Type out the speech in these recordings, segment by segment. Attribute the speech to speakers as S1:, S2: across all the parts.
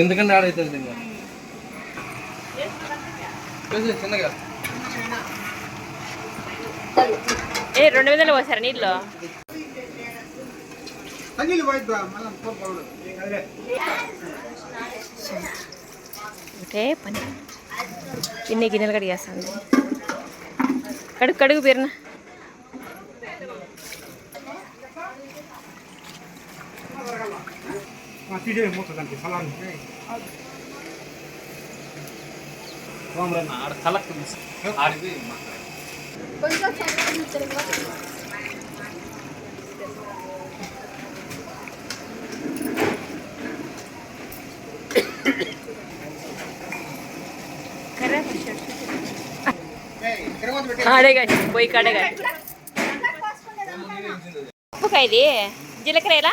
S1: ఎందుకంటే ఇంకా. వేసేయ్ చిన్నగా.
S2: ఏ రెండు వందలు పోసారా నీళ్ళు? ఒకటే పని. పిన్ని గిన్నెలు కడిగేస్తుంది కడుగు కడుగు పేరున
S1: ఆడ కలక్ ఆడిది
S2: అడే కానీ పోయి కాడే కానీ ఉప్పుకా ఇది జీలకర్ర ఎలా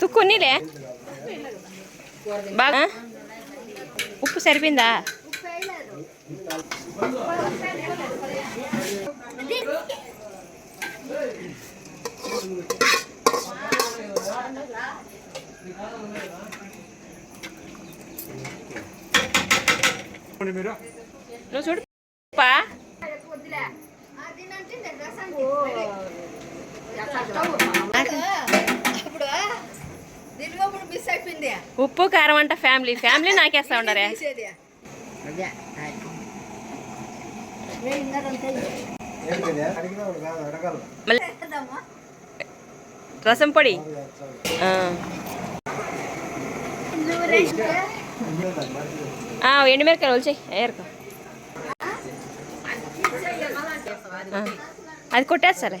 S2: తుక్కున్నీలే బాగా ఉప్పు సరిపోయిందా? నువ్వు చూడు. పా
S3: ఇప్పుడు దీనిలో ఇప్పుడు మిస్ అయిపోయింది
S2: ఉప్పు కారం అంట ఫ్యామిలీ. ఫ్యామిలీ నాకేస్తా ఉండరే రసం పొడి. ఆ. ఆ, ఎండుమిరకాయలు వచ్చాయి ఏరుకో అది కొట్టేస్తారే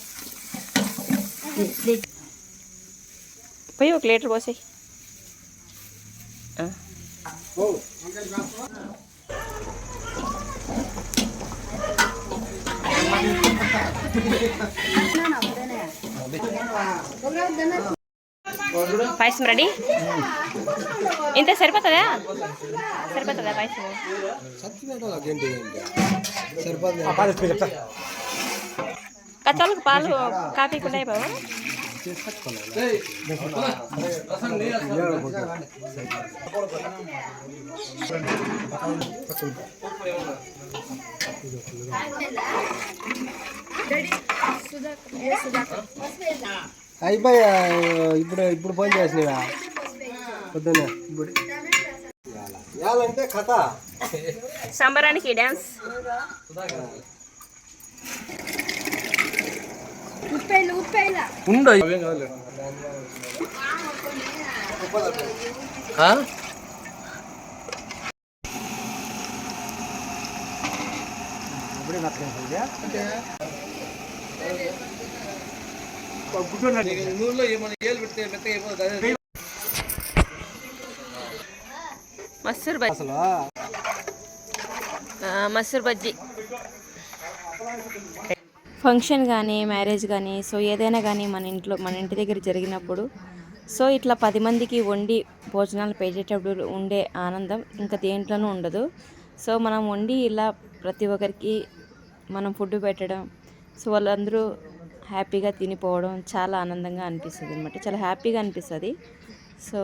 S2: పోయి ఒక లీటర్ పోసాయి. పాయసం రెడీ? ఇంత సరిపోతుందా? సరిపోతుందా పాయసం? కచాలకు పాలు
S1: కాఫీకి ఉన్నాయి బాబు
S4: అయిపోయా ఇప్పుడు ఇప్పుడు ఫోన్ చేసినవా? పొద్దున్నే. ఇప్పుడు ఇవ్వాలంటే కథ.
S2: సంబరానికి డ్యాన్స్
S1: అదే
S2: మసూర్ బజ్జీ
S4: అసలు
S2: ఆ, మసూర్ బజ్జీ
S5: ఫంక్షన్ కానీ మ్యారేజ్ కానీ సో ఏదైనా కానీ మన ఇంట్లో మన ఇంటి దగ్గర జరిగినప్పుడు సో ఇట్లా పది మందికి వండి భోజనాలు పెట్టేటప్పుడు ఉండే ఆనందం ఇంకా దేంట్లోనూ ఉండదు. సో మనం వండి ఇలా ప్రతి ఒక్కరికి మనం ఫుడ్ పెట్టడం సో వాళ్ళందరూ హ్యాపీగా తినిపోవడం చాలా ఆనందంగా అనిపిస్తుంది అనమాట చాలా హ్యాపీగా అనిపిస్తుంది. సో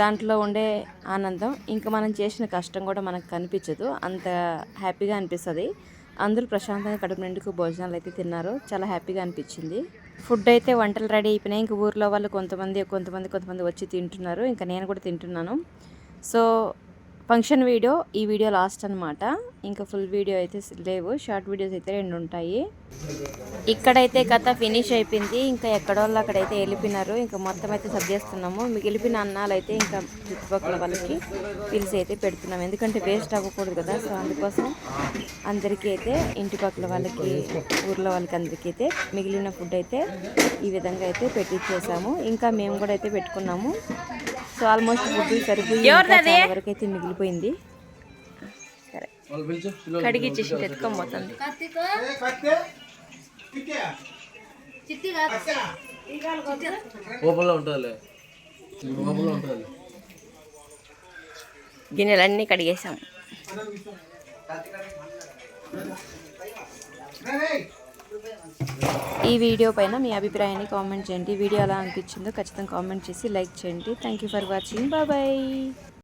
S5: దాంట్లో ఉండే ఆనందం ఇంకా మనం చేసిన కష్టం కూడా మనకు కనిపించదు. అంత హ్యాపీగా అనిపిస్తుంది. అందరూ ప్రశాంతంగా కడుపు నిండుకు భోజనాలు అయితే తిన్నారు. చాలా హ్యాపీగా అనిపించింది. ఫుడ్ అయితే వంటలు రెడీ అయిపోయినాయి. ఇంక ఊర్లో వాళ్ళు కొంతమంది కొంతమంది కొంతమంది వచ్చి తింటున్నారు. ఇంకా నేను కూడా తింటున్నాను. సో ఫంక్షన్ వీడియో ఈ వీడియో లాస్ట్ అనమాట ఇంకా ఫుల్ వీడియో అయితే లేవు. షార్ట్ వీడియోస్ అయితే రెండు ఉంటాయి. ఇక్కడైతే కథ ఫినిష్ అయిపోయింది. ఇంకా ఎక్కడోళ్ళు అక్కడైతే వెళ్ళిపోయినారు. ఇంకా మొత్తం అయితే సర్దేస్తున్నాము మిగిలిపోయిన అన్నాలు అయితే ఇంకా చుట్టుపక్కల వాళ్ళకి పిలిచి అయితే పెడుతున్నాము. ఎందుకంటే వేస్ట్ అవ్వకూడదు కదా. సో అందుకోసం అందరికీ అయితే ఇంటి పక్కల వాళ్ళకి ఊర్లో వాళ్ళకి అందరికీ అయితే మిగిలిన ఫుడ్ అయితే ఈ విధంగా అయితే పెట్టించేసాము ఇంకా మేము కూడా అయితే పెట్టుకున్నాము. సో ఆల్మోస్ట్ ఫుడ్ సరిపోయి ఇంకా చాలా వరకు అయితే మిగిలిపోయింది. సరే. కడిగి ఇచ్చేసి ఎత్తుకొని పోతుంది గిన్నెలన్నీ కడిగేసాం. ఈ వీడియో పైన మీ అభిప్రాయాన్ని కామెంట్ చేయండి. వీడియో ఎలా అనిపించిందో ఖచ్చితంగా కామెంట్ చేసి లైక్ చేయండి. Thank you for watching bye